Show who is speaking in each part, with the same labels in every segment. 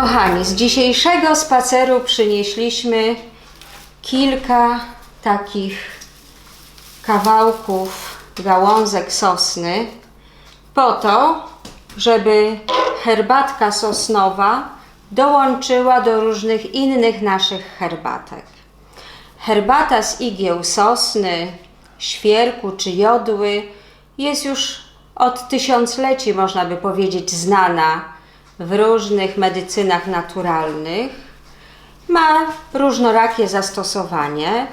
Speaker 1: Kochani, z dzisiejszego spaceru przynieśliśmy kilka takich kawałków gałązek sosny po to, żeby herbatka sosnowa dołączyła do różnych innych naszych herbatek. Herbata z igieł sosny, świerku czy jodły jest już od tysiącleci, można by powiedzieć, znana w różnych medycynach naturalnych. Ma różnorakie zastosowanie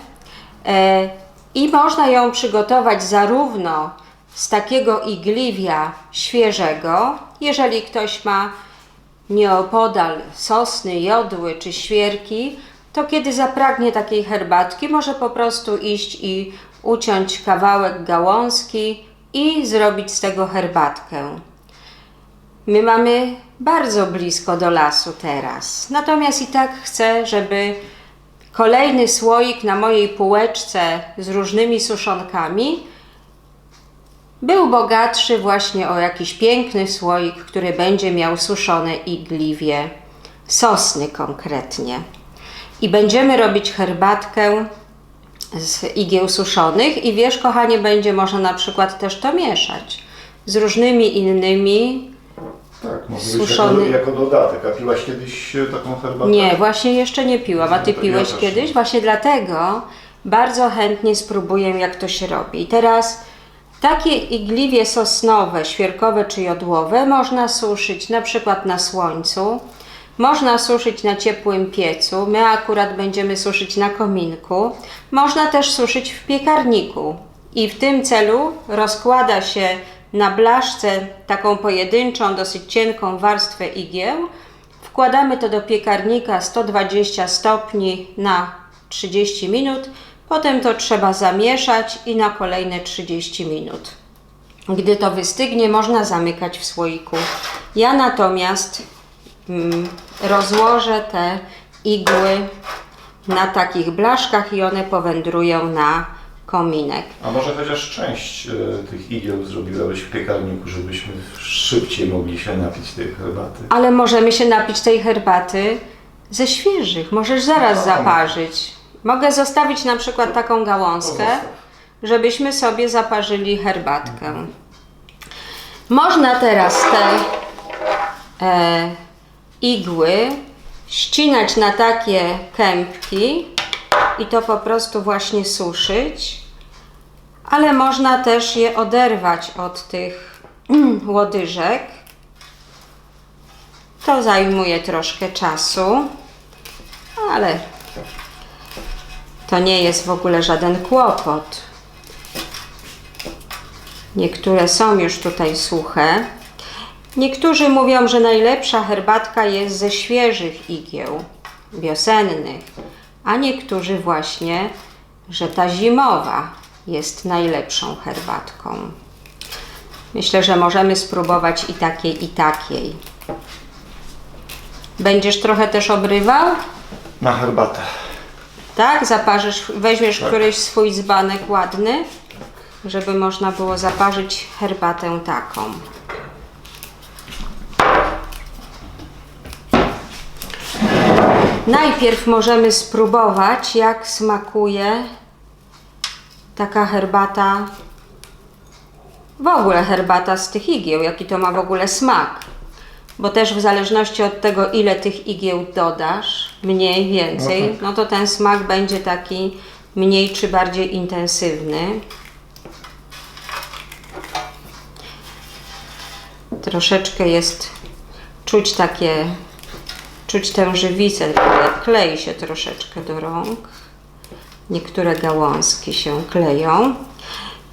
Speaker 1: e, i można ją przygotować zarówno z takiego igliwia świeżego, jeżeli ktoś ma nieopodal sosny, jodły czy świerki, to kiedy zapragnie takiej herbatki, może po prostu iść i uciąć kawałek gałązki i zrobić z tego herbatkę. My mamy bardzo blisko do lasu teraz. Natomiast i tak chcę, żeby kolejny słoik na mojej półeczce z różnymi suszonkami był bogatszy właśnie o jakiś piękny słoik, który będzie miał suszone igliwie, sosny konkretnie. I będziemy robić herbatkę z igieł suszonych i wiesz, kochanie, będzie można na przykład też to mieszać z różnymi innymi.
Speaker 2: Tak, może
Speaker 1: Suszony.
Speaker 2: jako, jako dodatek. A piłaś kiedyś e, taką herbatę?
Speaker 1: Nie, właśnie jeszcze nie piłam. A ty
Speaker 2: No
Speaker 1: piłeś
Speaker 2: ja
Speaker 1: kiedyś?
Speaker 2: nie.
Speaker 1: Właśnie dlatego bardzo chętnie spróbuję, jak to się robi. I teraz takie igliwie sosnowe, świerkowe czy jodłowe można suszyć na przykład na słońcu. Można suszyć na ciepłym piecu. My akurat będziemy suszyć na kominku. Można też suszyć w piekarniku. I w tym celu rozkłada się na blaszce taką pojedynczą, dosyć cienką warstwę igieł. Wkładamy to do piekarnika 120 stopni na 30 minut. Potem to trzeba zamieszać i na kolejne 30 minut. Gdy to wystygnie, można zamykać w słoiku. Ja natomiast mm, rozłożę te igły na takich blaszkach i one powędrują na kominek.
Speaker 2: A może chociaż część e, tych igieł zrobiłabyś w piekarniku, żebyśmy szybciej mogli się napić tej herbaty?
Speaker 1: Ale możemy się napić tej herbaty ze świeżych. Możesz zaraz
Speaker 2: No.
Speaker 1: zaparzyć. Mogę zostawić na przykład taką gałązkę, żebyśmy sobie zaparzyli herbatkę. Można teraz te e, igły ścinać na takie kępki i to po prostu właśnie suszyć, ale można też je oderwać od tych łodyżek. To zajmuje troszkę czasu, ale to nie jest w ogóle żaden kłopot. Niektóre są już tutaj suche. Niektórzy mówią, że najlepsza herbatka jest ze świeżych igieł, wiosennych, a niektórzy właśnie, że ta zimowa jest najlepszą herbatką. Myślę, że możemy spróbować i takiej, i takiej. Będziesz trochę też obrywał?
Speaker 2: Na herbatę.
Speaker 1: Tak? Zaparzysz, weźmiesz któryś swój dzbanek ładny, żeby można było zaparzyć herbatę taką. Najpierw możemy spróbować, jak smakuje taka herbata, w ogóle herbata z tych igieł, jaki to ma w ogóle smak. Bo też w zależności od tego, ile tych igieł dodasz, mniej, więcej,
Speaker 2: No tak.
Speaker 1: no to ten smak będzie taki mniej czy bardziej intensywny. Troszeczkę jest czuć takie, czuć tę żywicę, klei- się troszeczkę do rąk. Niektóre gałązki się kleją.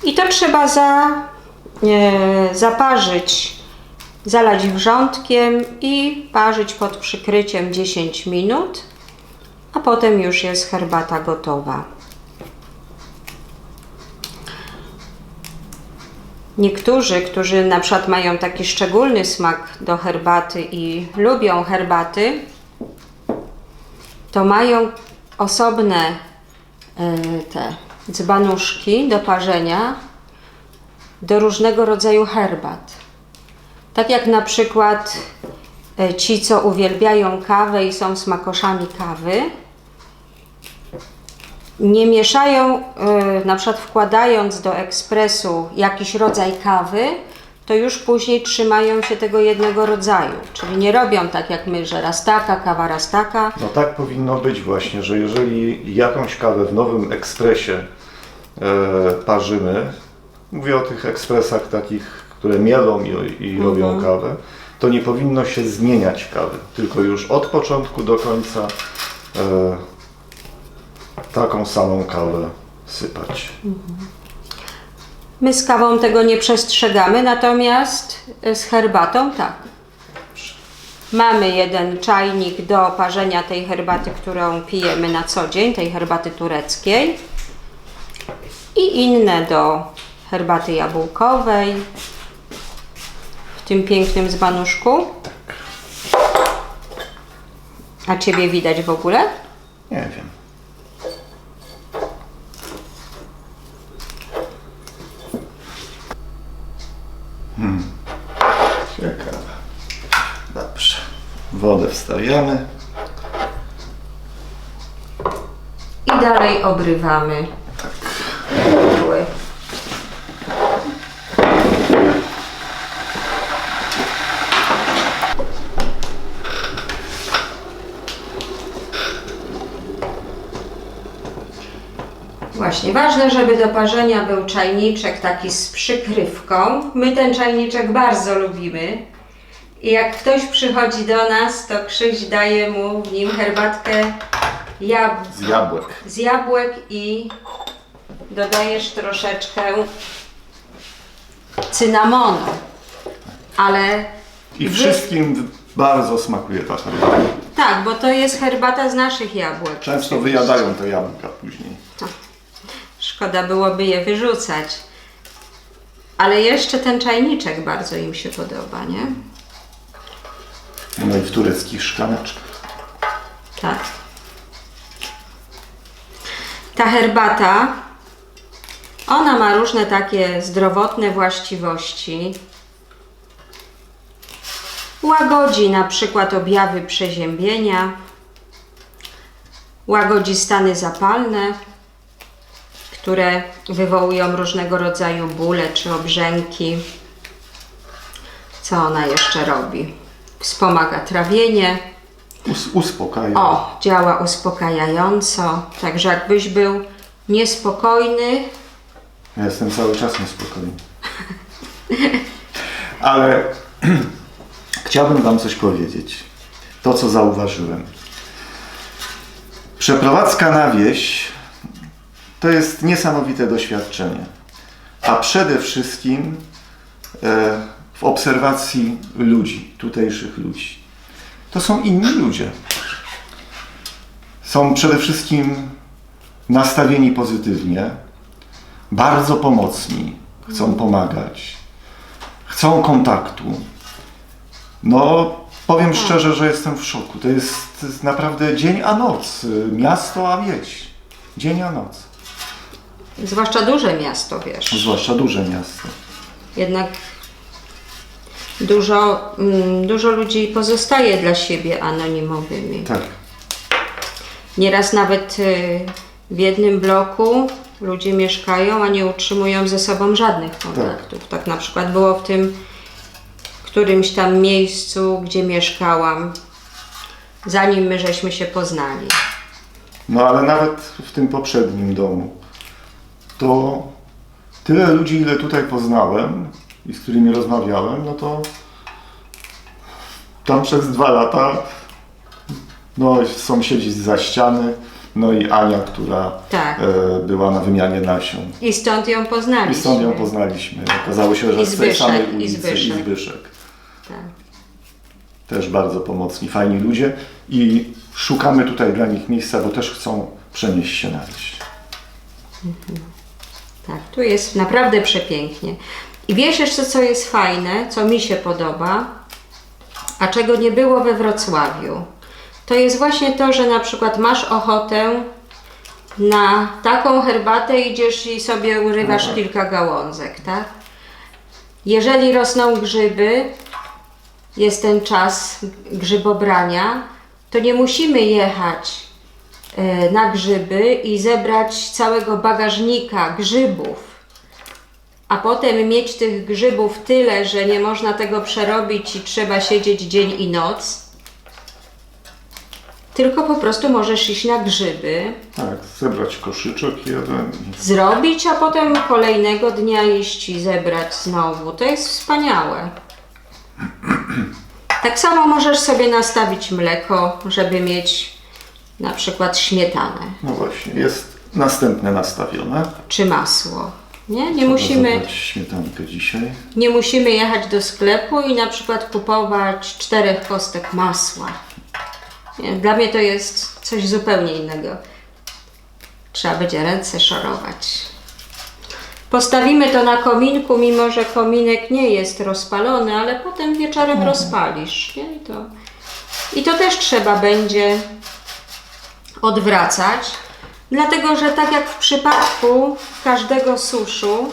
Speaker 1: I to trzeba za, e, zaparzyć, zalać wrzątkiem i parzyć pod przykryciem 10 minut, a potem już jest herbata gotowa. Niektórzy, którzy na przykład mają taki szczególny smak do herbaty i lubią herbaty, to mają osobne e, te dzbanuszki do parzenia do różnego rodzaju herbat. Tak jak na przykład e, ci, co uwielbiają kawę i są smakoszami kawy, nie mieszają, e, na przykład wkładając do ekspresu jakiś rodzaj kawy, to już później trzymają się tego jednego rodzaju. Czyli nie robią tak jak my, że raz taka, kawa raz taka.
Speaker 2: No tak powinno być właśnie, że jeżeli jakąś kawę w nowym ekspresie e, parzymy, mówię o tych ekspresach takich, które mielą i, i robią kawę, to nie powinno się zmieniać kawy, tylko już od początku do końca e, taką samą kawę sypać.
Speaker 1: My z kawą tego nie przestrzegamy, natomiast z herbatą tak. Mamy jeden czajnik do parzenia tej herbaty, którą pijemy na co dzień, tej herbaty tureckiej. I inne do herbaty jabłkowej. W tym pięknym zbanuszku. A ciebie widać w ogóle?
Speaker 2: Nie wiem. Wodę wstawiamy.
Speaker 1: I dalej obrywamy. Igły. Właśnie, ważne, żeby do parzenia był czajniczek taki z przykrywką. My ten czajniczek bardzo lubimy. I jak ktoś przychodzi do nas, to Krzyś daje mu w nim herbatkę jab
Speaker 2: Z jabłek.
Speaker 1: z jabłek i dodajesz troszeczkę cynamonu. Ale
Speaker 2: I wszystkim bardzo smakuje ta herbata.
Speaker 1: tak, bo to jest herbata z naszych jabłek.
Speaker 2: Często wyjadają te jabłka później.
Speaker 1: Szkoda byłoby je wyrzucać. Ale jeszcze ten czajniczek bardzo im się podoba, nie?
Speaker 2: No i w tureckich szklaneczkach.
Speaker 1: Tak. Ta herbata, ona ma różne takie zdrowotne właściwości. Łagodzi na przykład objawy przeziębienia, łagodzi stany zapalne, które wywołują różnego rodzaju bóle czy obrzęki. Co ona jeszcze robi? Wspomaga trawienie.
Speaker 2: Us uspokaja.
Speaker 1: O, działa uspokajająco. Także jakbyś był niespokojny,
Speaker 2: Ja jestem cały czas niespokojny. Ale chciałbym Wam coś powiedzieć. To, co zauważyłem. Przeprowadzka na wieś to jest niesamowite doświadczenie. A przede wszystkim e, w obserwacji ludzi, tutejszych ludzi. To są inni ludzie. Są przede wszystkim nastawieni pozytywnie, bardzo pomocni, chcą pomagać, chcą kontaktu. No, powiem szczerze, że jestem w szoku. To jest, naprawdę dzień a noc. Miasto a wieś. Dzień a noc.
Speaker 1: zwłaszcza duże miasto, wiesz,
Speaker 2: Zwłaszcza duże miasto.
Speaker 1: jednak dużo, mm, dużo ludzi pozostaje dla siebie anonimowymi.
Speaker 2: Tak.
Speaker 1: Nieraz nawet y, w jednym bloku ludzie mieszkają, a nie utrzymują ze sobą żadnych kontaktów. Tak, na przykład było w tym którymś tam miejscu, gdzie mieszkałam, zanim my żeśmy się poznali.
Speaker 2: No ale nawet w tym poprzednim domu to tyle ludzi, ile tutaj poznałem i z którymi rozmawiałem, no to tam przez dwa lata no sąsiedzi za ściany, no i Ania, która
Speaker 1: Tak.
Speaker 2: e, była na wymianie nasion.
Speaker 1: I stąd ją poznaliśmy.
Speaker 2: I stąd ją poznaliśmy. Okazało się, że z tej samej ulicy
Speaker 1: Zbyszek.
Speaker 2: i Zbyszek.
Speaker 1: Tak.
Speaker 2: Też bardzo pomocni, fajni ludzie i szukamy tutaj dla nich miejsca, bo też chcą przenieść się na wieś.
Speaker 1: Tak, tu jest naprawdę przepięknie. I wiesz jeszcze, co jest fajne, co mi się podoba, a czego nie było we Wrocławiu. To jest właśnie to, że na przykład masz ochotę na taką herbatę, idziesz i sobie urywasz
Speaker 2: No tak.
Speaker 1: kilka gałązek, tak? Jeżeli rosną grzyby, jest ten czas grzybobrania, to nie musimy jechać e, na grzyby i zebrać całego bagażnika grzybów, a potem mieć tych grzybów tyle, że nie można tego przerobić i trzeba siedzieć dzień i noc. Tylko po prostu możesz iść na grzyby,
Speaker 2: Tak, zebrać koszyczek jeden.
Speaker 1: zrobić, a potem kolejnego dnia iść i zebrać znowu. To jest wspaniałe. Tak samo możesz sobie nastawić mleko, żeby mieć na przykład śmietanę
Speaker 2: No właśnie, jest następne nastawione.
Speaker 1: czy masło. Nie, nie
Speaker 2: Trzeba
Speaker 1: musimy,
Speaker 2: śmietankę dzisiaj.
Speaker 1: nie musimy jechać do sklepu i na przykład kupować czterech kostek masła. Nie, dla mnie to jest coś zupełnie innego. Trzeba będzie ręce szorować. Postawimy to na kominku, mimo że kominek nie jest rozpalony, ale potem wieczorem rozpalisz. Nie? I, to, I to też trzeba będzie odwracać, dlatego że tak jak w przypadku każdego suszu,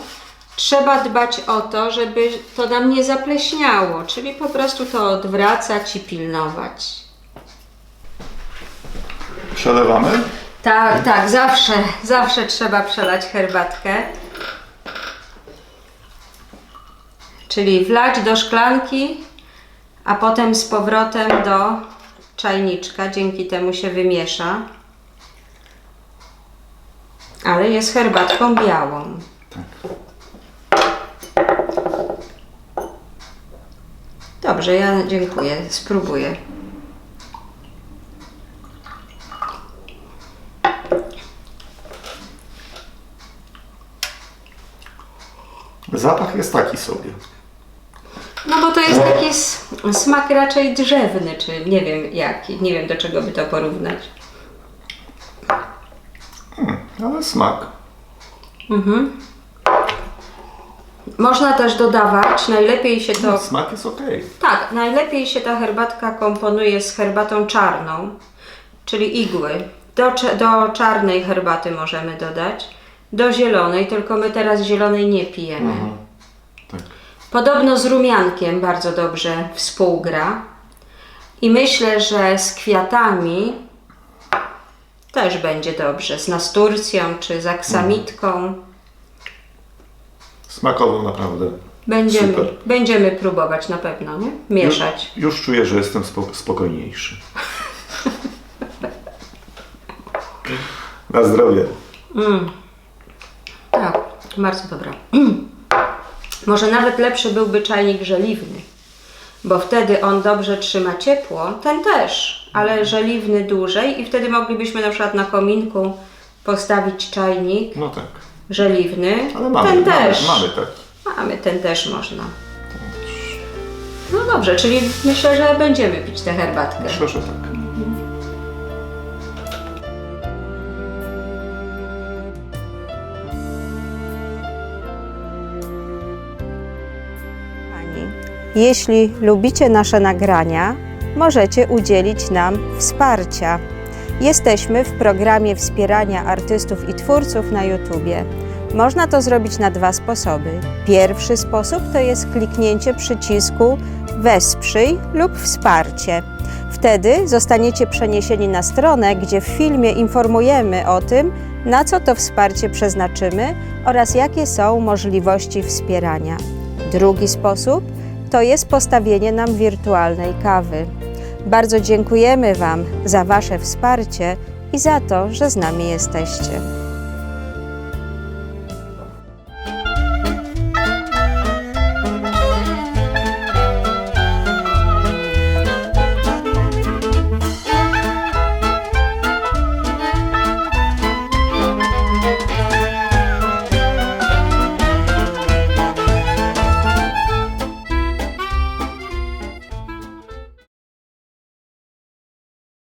Speaker 1: trzeba dbać o to, żeby to nam nie zapleśniało, czyli po prostu to odwracać i pilnować.
Speaker 2: Przelewamy.
Speaker 1: Tak, tak, zawsze, zawsze trzeba przelać herbatkę. Czyli wlać do szklanki, a potem z powrotem do czajniczka. Dzięki temu się wymiesza. Ale jest herbatką białą.
Speaker 2: Tak.
Speaker 1: Dobrze, ja dziękuję. Spróbuję.
Speaker 2: Zapach jest taki sobie.
Speaker 1: No bo to jest taki smak raczej drzewny, czy nie wiem jaki. Nie wiem do czego by to porównać.
Speaker 2: Ale smak.
Speaker 1: Można też dodawać, najlepiej się to.
Speaker 2: Smak jest ok.
Speaker 1: Tak, najlepiej się ta herbatka komponuje z herbatą czarną, czyli igły. Do, do czarnej herbaty możemy dodać, do zielonej, tylko my teraz zielonej nie pijemy.
Speaker 2: Tak.
Speaker 1: Podobno z rumiankiem bardzo dobrze współgra. I myślę, że z kwiatami też będzie dobrze. Z nasturcją czy z aksamitką.
Speaker 2: Smakowo naprawdę.
Speaker 1: Będziemy,
Speaker 2: Super.
Speaker 1: będziemy próbować na pewno, nie? Mieszać.
Speaker 2: Już, już czuję, że jestem spo- spokojniejszy. Na zdrowie.
Speaker 1: Tak, bardzo dobra. Może nawet lepszy byłby czajnik żeliwny, bo wtedy on dobrze trzyma ciepło. Ten też, ale żeliwny dłużej i wtedy moglibyśmy na przykład na kominku postawić czajnik
Speaker 2: No tak.
Speaker 1: żeliwny.
Speaker 2: Ale mamy,
Speaker 1: ten
Speaker 2: mamy,
Speaker 1: też.
Speaker 2: mamy taki.
Speaker 1: Mamy, ten też można. No dobrze, czyli myślę, że będziemy pić tę herbatkę.
Speaker 2: Myślę, że tak.
Speaker 1: Jeśli lubicie nasze nagrania, możecie udzielić nam wsparcia. Jesteśmy w programie wspierania artystów i twórców na YouTubie. Można to zrobić na dwa sposoby. Pierwszy sposób to jest kliknięcie przycisku Wesprzyj lub Wsparcie. Wtedy zostaniecie przeniesieni na stronę, gdzie w filmie informujemy o tym, na co to wsparcie przeznaczymy oraz jakie są możliwości wspierania. Drugi sposób to jest postawienie nam wirtualnej kawy. Bardzo dziękujemy Wam za Wasze wsparcie i za to, że z nami jesteście.